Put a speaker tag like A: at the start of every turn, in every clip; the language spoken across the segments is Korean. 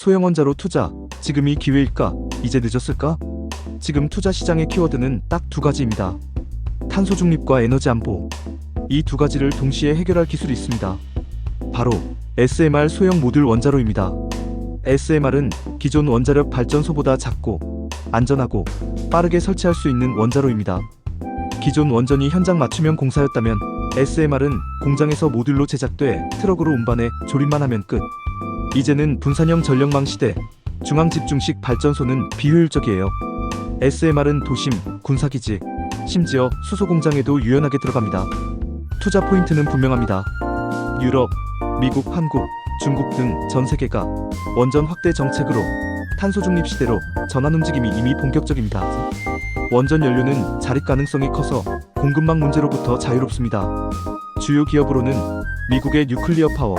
A: 소형원자로 투자, 지금이 기회일까? 이제 늦었을까? 지금 투자 시장의 키워드는 딱 두 가지입니다. 탄소 중립과 에너지 안보. 이 두 가지를 동시에 해결할 기술이 있습니다. 바로 SMR 소형 모듈 원자로입니다. SMR은 기존 원자력 발전소보다 작고 안전하고 빠르게 설치할 수 있는 원자로입니다. 기존 원전이 현장 맞춤형 공사였다면 SMR은 공장에서 모듈로 제작돼 트럭으로 운반해 조립만 하면 끝. 이제는 분산형 전력망 시대, 중앙 집중식 발전소는 비효율적이에요. SMR은 도심, 군사기지, 심지어 수소 공장에도 유연하게 들어갑니다. 투자 포인트는 분명합니다. 유럽, 미국, 한국, 중국 등 전 세계가 원전 확대 정책으로 탄소 중립 시대로 전환 움직임이 이미 본격적입니다. 원전 연료는 자립 가능성이 커서 공급망 문제로부터 자유롭습니다. 주요 기업으로는 미국의 뉴클리어 파워,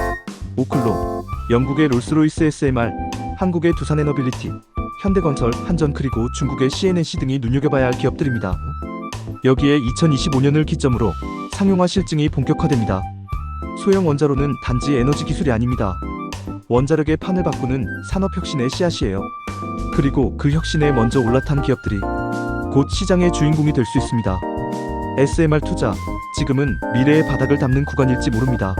A: 오클로, 영국의 롤스로이스 SMR, 한국의 두산 에너빌리티, 현대건설, 한전 그리고 중국의 CNNC 등이 눈여겨봐야 할 기업들입니다. 여기에 2025년을 기점으로 상용화 실증이 본격화됩니다. 소형 원자로는 단지 에너지 기술이 아닙니다. 원자력의 판을 바꾸는 산업 혁신의 씨앗이에요. 그리고 그 혁신에 먼저 올라탄 기업들이 곧 시장의 주인공이 될 수 있습니다. SMR 투자, 지금은 미래의 바닥을 담는 구간일지 모릅니다.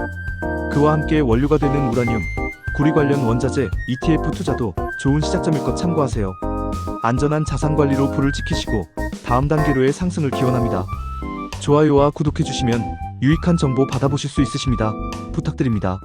A: 그와 함께 원료가 되는 우라늄, 구리 관련 원자재, ETF 투자도 좋은 시작점일 것 참고하세요. 안전한 자산 관리로 불을 지키시고 다음 단계로의 상승을 기원합니다. 좋아요와 구독해주시면 유익한 정보 받아보실 수 있으십니다. 부탁드립니다.